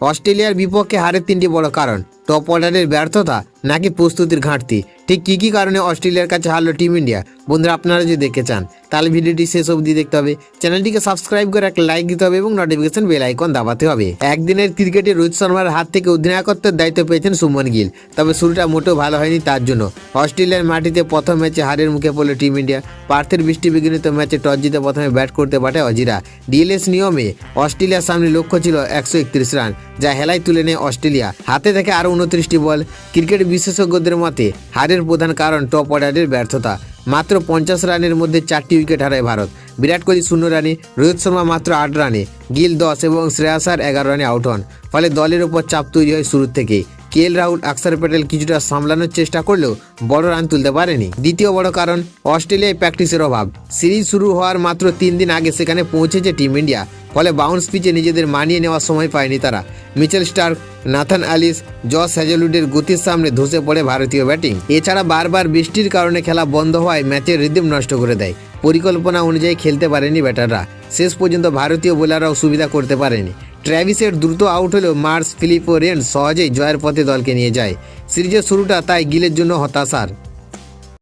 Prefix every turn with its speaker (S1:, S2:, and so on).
S1: অস্ট্রেলিয়ার বিপক্ষে হারের তিনটি বড় কারণ। টপ অর্ডারের ব্যর্থতা নাকি প্রস্তুতির ঘাটতি? ঠিক কী কী কারণে অস্ট্রেলিয়ার কাছে হারলো টিম ইন্ডিয়া? বন্ধুরা, আপনারা যদি দেখতে চান, তাহলে ভিডিওটি শেষ অবধি দেখতে হবে। চ্যানেলটিকে সাবস্ক্রাইব করে একটা লাইক দিতে হবে এবং নোটিফিকেশন বেল আইকন দাবাতে হবে। একদিনের ক্রিকেটে রোহিত শর্মার হাত থেকে অধিনায়কত্বের দায়িত্ব পেয়েছেন সুমন গিল। তবে শুরুটা মোটেও ভালো হয়নি তার জন্য। অস্ট্রেলিয়ার মাটিতে প্রথম ম্যাচে হারের মুখে পড়ল টিম ইন্ডিয়া। পার্থের বৃষ্টি বিঘ্নিত ম্যাচে টস জিতে প্রথমে ব্যাট করতে পারে অজিরা। ডিএলএস নিয়মে অস্ট্রেলিয়ার সামনে লক্ষ্য ছিল একশো একত্রিশ রান, যা হেলায় তুলে নেয় অস্ট্রেলিয়া। হাতে থেকে আরও উনত্রিশটি বল। ক্রিকেট বিশেষজ্ঞদের মতে, হারের প্রধান কারণ টপ অর্ডারের ব্যর্থতা। মাত্র পঞ্চাশ রানের মধ্যে চারটি উইকেট হারায় ভারত। বিরাট কোহলি শূন্য রানে, রোহিত শর্মা মাত্র আট রানে, গিল দশ এবং শ্রেয়াসার এগারো রানে আউট হন। ফলে দলের ওপর চাপ তৈরি হয় শুরুর থেকেই। কে এল রাহুল, আকসার প্যাটেল কিছুটা সামলানোর চেষ্টা করলেও বড় রান তুলতে পারেনি। দ্বিতীয় বড় কারণ, অস্ট্রেলিয়ায় প্র্যাকটিসের অভাব। সিরিজ শুরু হওয়ার মাত্র তিন দিন আগে সেখানে পৌঁছেছে টিম ইন্ডিয়া। ফলে বাউন্স পিচে নিজেদের মানিয়ে নেওয়ার সময় পায়নি তারা। Mitchell Starc, Nathan Ellis, Josh হ্যাজেলুডের গতির সামনে ধসে পড়ে ভারতীয় ব্যাটিং। এছাড়া বারবার বৃষ্টির কারণে খেলা বন্ধ হওয়ায় ম্যাচের রিদিম নষ্ট করে দেয়। পরিকল্পনা অনুযায়ী খেলতে পারেনি ব্যাটাররা। শেষ পর্যন্ত ভারতীয় বোলাররাও সুবিধা করতে পারেনি। ট্র্যাভিসের দ্রুত আউট হলেও মার্স ফিলিপো রেন সহজেই জয়ের পথে দলকে নিয়ে যায়। সিরিজের শুরুটা তাই গিলের জন্য হতাশার।